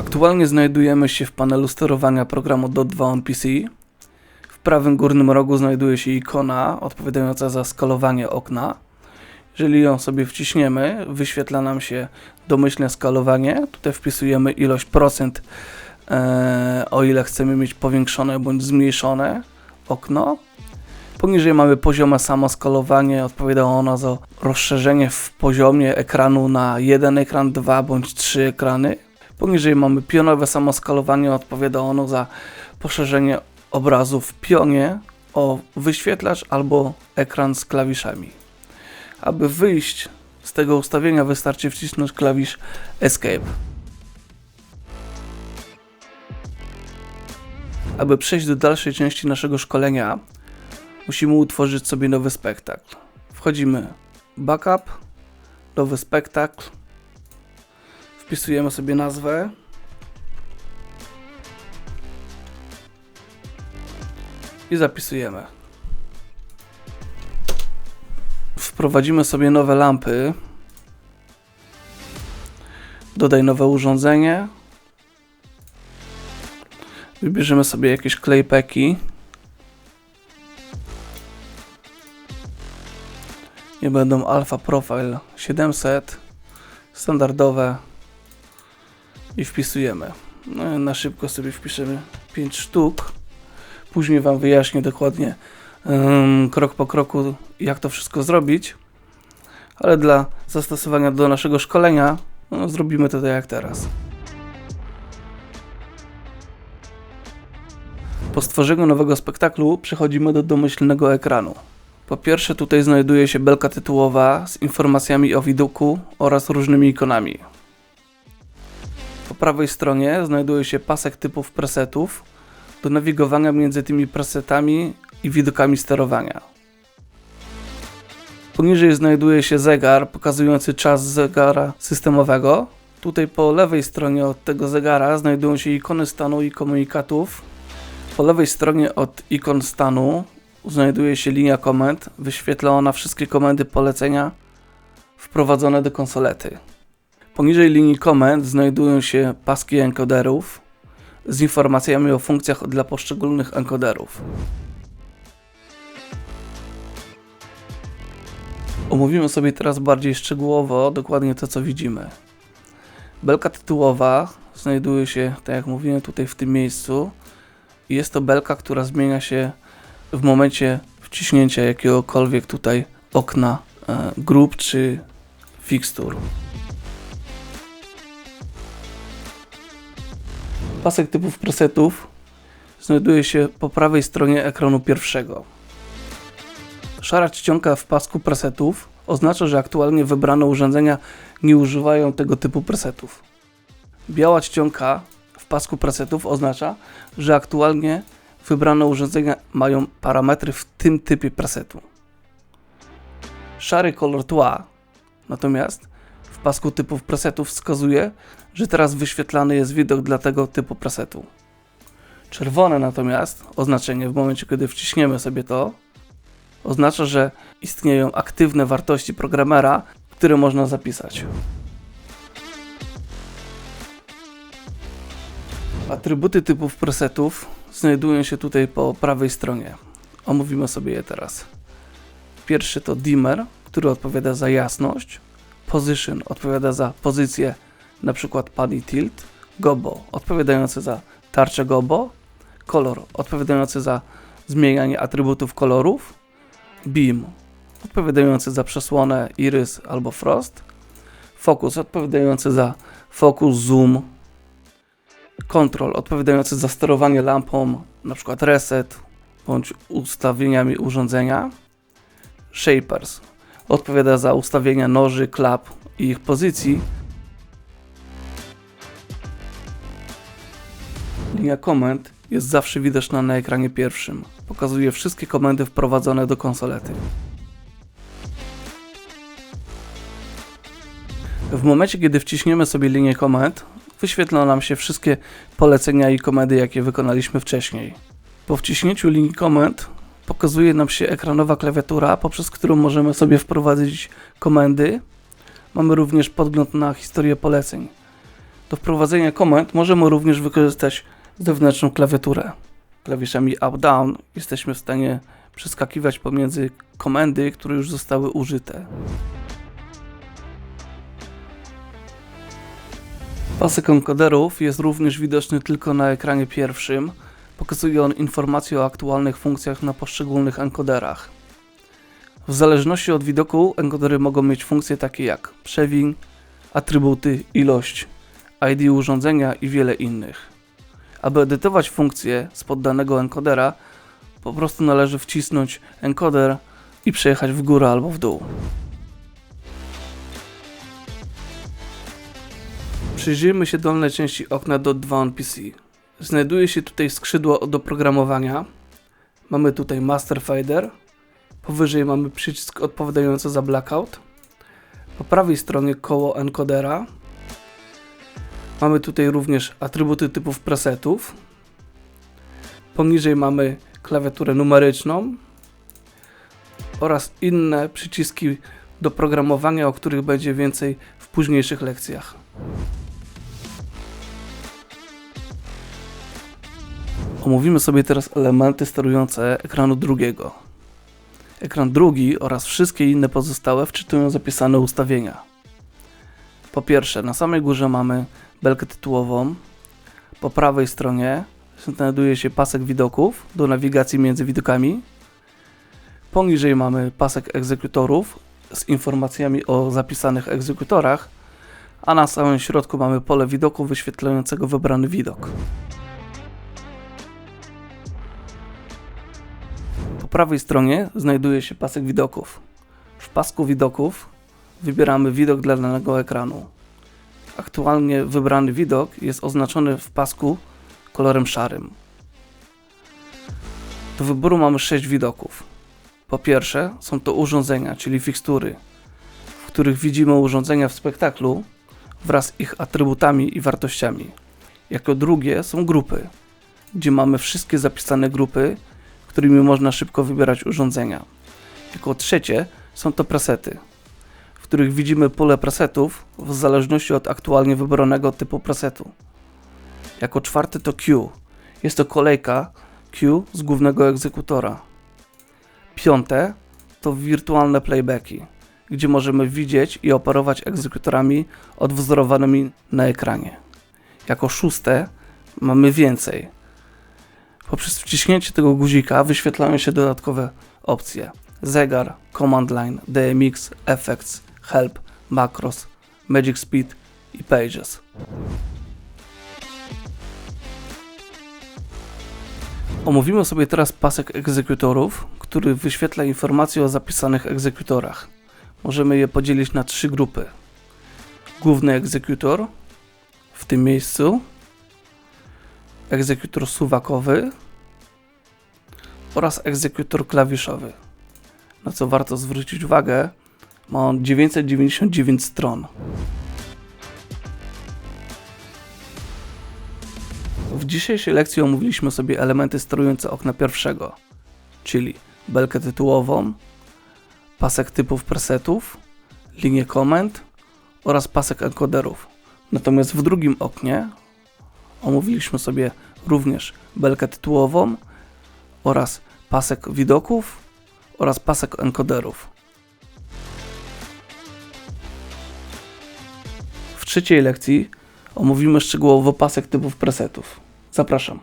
Aktualnie znajdujemy się w panelu sterowania programu Dot2 on PC. W prawym górnym rogu znajduje się ikona odpowiadająca za skalowanie okna. Jeżeli ją sobie wciśniemy, wyświetla nam się domyślne skalowanie. Tutaj wpisujemy ilość procent, e, o ile chcemy mieć powiększone bądź zmniejszone okno. Poniżej mamy poziome samoskalowanie, odpowiada ono za rozszerzenie w poziomie ekranu na jeden ekran, dwa bądź trzy ekrany. Poniżej mamy pionowe samoskalowanie, odpowiada ono za poszerzenie obrazu w pionie o wyświetlacz albo ekran z klawiszami. Aby wyjść z tego ustawienia wystarczy wcisnąć klawisz Escape. Aby przejść do dalszej części naszego szkolenia, musimy utworzyć sobie nowy spektakl. Wchodzimy backup, nowy spektakl, wpisujemy sobie nazwę. I zapisujemy. Wprowadzimy sobie nowe lampy. Dodaj nowe urządzenie. Wybierzemy sobie jakieś klejpeki. Nie będą Alpha Profile 700. Standardowe. I wpisujemy. No, na szybko sobie wpiszemy 5 sztuk. Później Wam wyjaśnię dokładnie um, krok po kroku, jak to wszystko zrobić. Ale dla zastosowania do naszego szkolenia no, zrobimy to tak jak teraz. Po stworzeniu nowego spektaklu przechodzimy do domyślnego ekranu. Po pierwsze tutaj znajduje się belka tytułowa z informacjami o widoku oraz różnymi ikonami. Po prawej stronie znajduje się pasek typów presetów do nawigowania między tymi presetami i widokami sterowania. Poniżej znajduje się zegar pokazujący czas zegara systemowego. Tutaj po lewej stronie od tego zegara znajdują się ikony stanu i komunikatów. Po lewej stronie od ikon stanu znajduje się linia komend. Wyświetla ona wszystkie komendy polecenia wprowadzone do konsolety. Poniżej linii komend znajdują się paski encoderów z informacjami o funkcjach dla poszczególnych encoderów. Omówimy sobie teraz bardziej szczegółowo dokładnie to, co widzimy. Belka tytułowa znajduje się, tak jak mówiłem, tutaj w tym miejscu. Jest to belka, która zmienia się w momencie wciśnięcia jakiegokolwiek tutaj okna e, grup czy fixtur. Pasek typów presetów znajduje się po prawej stronie ekranu pierwszego. Szara czcionka w pasku presetów oznacza, że aktualnie wybrane urządzenia nie używają tego typu presetów. Biała czcionka w pasku presetów oznacza, że aktualnie wybrane urządzenia mają parametry w tym typie presetu. Szary kolor tła natomiast w pasku typów presetów wskazuje, że teraz wyświetlany jest widok dla tego typu presetu. Czerwone natomiast oznaczenie w momencie, kiedy wciśniemy sobie to, oznacza, że istnieją aktywne wartości programera, które można zapisać. Atrybuty typów presetów znajdują się tutaj po prawej stronie. Omówimy sobie je teraz. Pierwszy to dimmer, który odpowiada za jasność. Position odpowiada za pozycję, na przykład pad tilt. Gobo odpowiadający za tarczę gobo. Kolor odpowiadający za zmienianie atrybutów kolorów. Beam odpowiadający za przesłonę iris albo frost. Focus odpowiadający za fokus, zoom, Control odpowiadający za sterowanie lampą, np. reset bądź ustawieniami urządzenia. Shapers odpowiada za ustawienia noży, klap i ich pozycji. Linia komend jest zawsze widoczna na ekranie pierwszym. Pokazuje wszystkie komendy wprowadzone do konsolety. W momencie, kiedy wciśniemy sobie linię komend, wyświetlą nam się wszystkie polecenia i komendy, jakie wykonaliśmy wcześniej. Po wciśnięciu linii komend pokazuje nam się ekranowa klawiatura, poprzez którą możemy sobie wprowadzić komendy. Mamy również podgląd na historię poleceń. Do wprowadzenia komend możemy również wykorzystać zewnętrzną klawiaturę. Klawiszami up-down jesteśmy w stanie przeskakiwać pomiędzy komendy, które już zostały użyte. Pasek encoderów jest również widoczny tylko na ekranie pierwszym. Pokazuje on informacje o aktualnych funkcjach na poszczególnych encoderach. W zależności od widoku encodery mogą mieć funkcje takie jak przewiń, atrybuty, ilość, ID urządzenia i wiele innych. Aby edytować funkcje z poddanego encodera, po prostu należy wcisnąć encoder i przejechać w górę albo w dół. Przyjrzyjmy się dolnej części okna Dot2 on PC. Znajduje się tutaj skrzydło do programowania. Mamy tutaj Master Fader. Powyżej mamy przycisk odpowiadający za blackout. Po prawej stronie koło encodera. Mamy tutaj również atrybuty typów presetów. Poniżej mamy klawiaturę numeryczną oraz inne przyciski do programowania, o których będzie więcej w późniejszych lekcjach. Omówimy sobie teraz elementy sterujące ekranu drugiego. Ekran drugi oraz wszystkie inne pozostałe wczytują zapisane ustawienia. Po pierwsze, na samej górze mamy belkę tytułową. Po prawej stronie znajduje się pasek widoków do nawigacji między widokami. Poniżej mamy pasek egzekutorów z informacjami o zapisanych egzekutorach, a na samym środku mamy pole widoku wyświetlającego wybrany widok. Po prawej stronie znajduje się pasek widoków. W pasku widoków wybieramy widok dla danego ekranu. Aktualnie wybrany widok jest oznaczony w pasku kolorem szarym. Do wyboru mamy 6 widoków. Po pierwsze, są to urządzenia, czyli fikstury, w których widzimy urządzenia w spektaklu wraz z ich atrybutami i wartościami. Jako drugie są grupy, gdzie mamy wszystkie zapisane grupy, którymi można szybko wybierać urządzenia. Jako trzecie są to presety, w których widzimy pole presetów w zależności od aktualnie wybranego typu presetu. Jako czwarte to Q. Jest to kolejka Q z głównego egzekutora. Piąte to wirtualne playbacki, gdzie możemy widzieć i operować egzekutorami odwzorowanymi na ekranie. Jako szóste mamy więcej. Poprzez wciśnięcie tego guzika wyświetlają się dodatkowe opcje. Zegar, Command Line, DMX, Effects, Help, Macros, Magic Speed i Pages. Omówimy sobie teraz pasek egzekutorów, który wyświetla informacje o zapisanych egzekutorach. Możemy je podzielić na trzy grupy. Główny egzekutor w tym miejscu, egzekutor suwakowy oraz egzekutor klawiszowy. Na co warto zwrócić uwagę, ma on 999 stron. W dzisiejszej lekcji omówiliśmy sobie elementy sterujące okna pierwszego, czyli belkę tytułową, pasek typów presetów, linię komend oraz pasek encoderów. Natomiast w drugim oknie omówiliśmy sobie również belkę tytułową oraz pasek widoków oraz pasek encoderów. Trzeciej lekcji omówimy szczegółowo pasek typów presetów. Zapraszam.